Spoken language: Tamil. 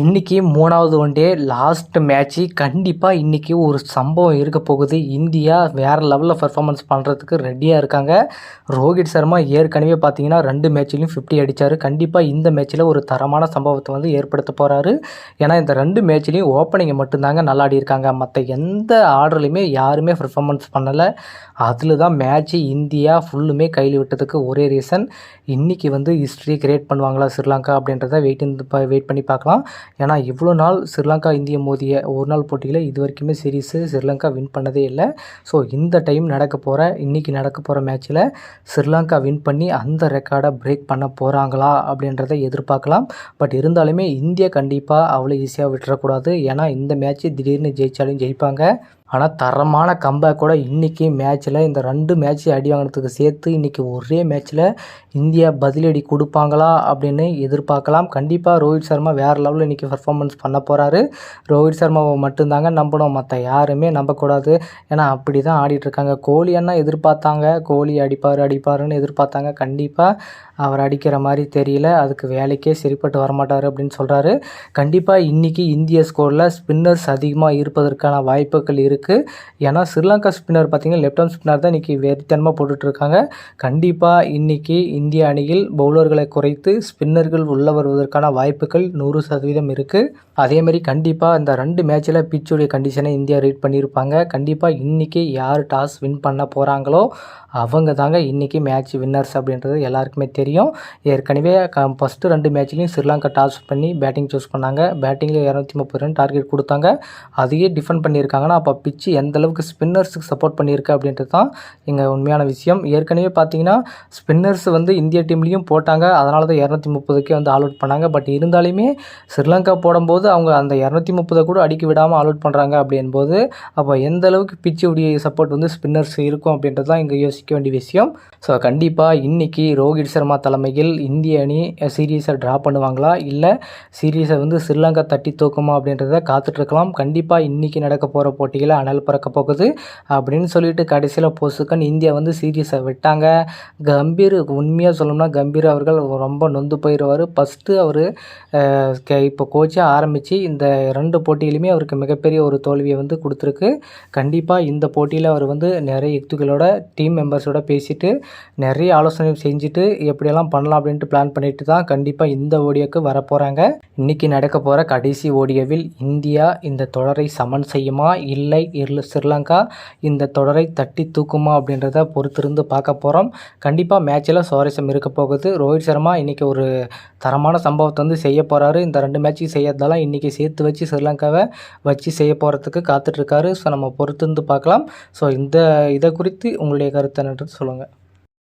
இன்றைக்கி மூணாவது ஒன் டே லாஸ்ட் மேட்ச்சு கண்டிப்பாக இன்றைக்கி ஒரு சம்பவம் இருக்க போகுது. இந்தியா வேறு லெவலில் பர்ஃபார்மன்ஸ் பண்ணுறதுக்கு ரெடியாக இருக்காங்க. ரோஹித் சர்மா ஏற்கனவே பார்த்தீங்கன்னா ரெண்டு மேட்ச்லையும் ஃபிஃப்டி அடித்தார் கண்டிப்பாக இந்த மேட்ச்சில் ஒரு தரமான சம்பவத்தை வந்து ஏற்படுத்த போகிறாரு ஏன்னா இந்த ரெண்டு மேட்ச்லேயும் ஓப்பனிங்கை மட்டும்தாங்க நல்லா ஆடியிருக்காங்க மற்ற எந்த ஆர்டர்லையுமே யாருமே பர்ஃபார்மன்ஸ் பண்ணலை. அதில் தான் மேட்ச்சு இந்தியா ஃபுல்லுமே கையில் விட்டதுக்கு ஒரே ரீசன் இன்றைக்கி வந்து ஹிஸ்ட்ரி கிரியேட் பண்ணுவாங்களா ஸ்ரீலங்கா அப்படின்றத வெயிட் வெயிட் பண்ணி பார்க்கலாம். ஏன்னா இவ்வளோ நாள் ஸ்ரீலங்கா இந்திய மோதிய ஒரு நாள் போட்டியில் இது வரைக்குமே சீரீஸு ஸ்ரீலங்கா வின் பண்ணதே இல்லை. ஸோ இந்த டைம் நடக்க போகிற இன்றைக்கி நடக்க போகிற மேட்ச்சில் ஸ்ரீலங்கா வின் பண்ணி அந்த ரெக்கார்டை பிரேக் பண்ண போகிறாங்களா அப்படின்றத எதிர்பார்க்கலாம். பட் இருந்தாலுமே இந்தியா கண்டிப்பாக அவ்வளோ ஈஸியாக விட்டுறக்கூடாது. ஏன்னா இந்த மேட்ச்சு திடீர்னு ஜெயித்தாலும் ஜெயிப்பாங்க. ஆனால் தரமான கம்பேக்கோட இன்றைக்கி மேட்ச்சில் இந்த ரெண்டு மேட்ச் அடி வாங்கினதுக்கு சேர்த்து இன்றைக்கி ஒரே மேட்ச்சில் இந்தியா பதிலடி கொடுப்பாங்களா அப்படின்னு எதிர்பார்க்கலாம். கண்டிப்பாக ரோஹித் சர்மா வேறு லெவலில் இன்றைக்கி பர்ஃபார்மன்ஸ் பண்ண போகிறாரு ரோஹித் சர்மாவை மட்டும்தாங்க நம்பணும். மற்ற யாருமே நம்பக்கூடாது. ஏன்னா அப்படி தான் ஆடிட்டுருக்காங்க கோலி அண்ணா எதிர்பார்த்தாங்க. கோலி அடிப்பார் அடிப்பாருன்னு எதிர்பார்த்தாங்க. கண்டிப்பாக அவர் அடிக்கிற மாதிரி தெரியல. அதுக்கு வேலைக்கே சரிப்பட்டு வரமாட்டார் அப்படின்னு சொல்கிறாரு கண்டிப்பாக இன்றைக்கி இந்திய ஸ்கோரில் ஸ்பின்னர்ஸ் அதிகமாக இருப்பதற்கான வாய்ப்புகள் இருக்குது ஏன்னா ஸ்ரீலங்கா ஸ்பின்னர் பார்த்திங்கன்னா லெஃப்ட் ஹேண்ட் ஸ்பின்னர் தான் இன்றைக்கி வெறித்தனமாக போட்டுட்ருக்காங்க. கண்டிப்பாக இன்றைக்கி இந்திய அணியில் பவுலர்களை குறைத்து ஸ்பின்னர்கள் உள்ள வருவதற்கான வாய்ப்புகள் நூறு சதவீதம் இருக்குது அதேமாதிரி கண்டிப்பாக இந்த ரெண்டு மேட்ச்சில் பிச்சுடைய கண்டிஷனை இந்தியா ரீட் பண்ணியிருப்பாங்க. கண்டிப்பாக இன்றைக்கி யார் டாஸ் வின் பண்ண போகிறாங்களோ அவங்க தாங்க இன்றைக்கி மேட்ச் வின்னர்ஸ் அப்படின்றது எல்லாருக்குமே தெரியும். ஏற்கனவே க ஃபஸ்ட்டு ரெண்டு மேட்ச்லேயும் ஸ்ரீலங்கா டாஸ் பண்ணி பேட்டிங் சூஸ் பண்ணாங்க. பேட்டிங்கில் இரநூத்தி முப்பது ரன் டார்கெட் கொடுத்தாங்க. அதையே டிஃபெண்ட் பண்ணியிருக்காங்கன்னா அப்போ பிச்சு எந்த அளவுக்கு ஸ்பின்னர்ஸுக்கு சப்போர்ட் பண்ணியிருக்கு அப்படின்றது தான் எங்கள் உண்மையான விஷயம். ஏற்கனவே பார்த்தீங்கன்னா ஸ்பின்னர்ஸ் வந்து இந்திய டீம்லேயும் போட்டாங்க. அதனால தான் இரநூத்தி முப்பதுக்கே வந்து ஆல் அவுட் பண்ணாங்க. பட் இருந்தாலுமே ஸ்ரீலங்கா போடும்போது அவங்க அந்த இரநூத்தி முப்பதை கூட அடிக்க விடாமல் ஆல் அவுட் பண்ணுறாங்க அப்படின்போது அப்போ எந்த அளவுக்கு பிச்சுடைய சப்போர்ட் வந்து ஸ்பின்னர்ஸ் இருக்கும் அப்படின்றது தான் இங்கே யோசிக்க வேண்டிய விஷயம். ஸோ கண்டிப்பாக இன்றைக்கி ரோஹித் சர்மா தலைமையில் இந்திய அணி சீரீஸை ட்ரா பண்ணுவாங்களா? இல்லை சீரீஸை வந்து ஸ்ரீலங்கா தட்டி தூக்குமா அப்படின்றத காத்துட்ருக்கலாம் கண்டிப்பாக இன்றைக்கி நடக்க போகிற போட்டியில் அனல் பறக்க போகுது அப்படின்னு சொல்லிட்டு கடைசியில் பொசுக்கன் இந்தியா வந்து சீரியஸை விட்டாங்க. கம்பீர் உண்மையாக சொல்லணும்னா கம்பீர் அவர்கள் ரொம்ப நொந்து போயிடுவார் ஃபஸ்ட்டு அவர் இப்போ கோச்சாக ஆரம்பித்து இந்த ரெண்டு போட்டியிலுமே அவருக்கு மிகப்பெரிய ஒரு தோல்வியை வந்து கொடுத்துருக்கு. கண்டிப்பாக இந்த போட்டியில் அவர் வந்து நிறைய யுக்திகளோட டீம் மெம்பர்ஸோட பேசிட்டு நிறைய ஆலோசனை செஞ்சுட்டு எப்படியெல்லாம் பண்ணலாம் அப்படின்ட்டு பிளான் பண்ணிட்டு தான் கண்டிப்பாக இந்த ஓடியோக்கு வரப்போகிறாங்க இன்றைக்கி நடக்க போகிற கடைசி ஓடியோவில் இந்தியா இந்த தொடரை சமன் செய்யுமா? இல்லை. இரு ஸ்ரீலங்கா இந்த தொடரை தட்டி தூக்குமா அப்படின்றத பொறுத்திருந்து பார்க்க போகிறோம் கண்டிப்பாக மேட்சில் சுவாரஸ்யம் இருக்க போகுது. ரோஹித் சர்மா இன்றைக்கி ஒரு தரமான சம்பவத்தை வந்து செய்ய போகிறாரு இந்த ரெண்டு மேட்ச்சுக்கு செய்யறதெல்லாம் இன்றைக்கி சேர்த்து வச்சு ஸ்ரீலங்காவை வச்சு செய்ய போகிறதுக்கு காத்துட்ருக்காரு ஸோ நம்ம பொறுத்திருந்து பார்க்கலாம். ஸோ இந்த இதை குறித்து உங்களுடைய கருத்து என்னன்றது சொல்லுங்கள்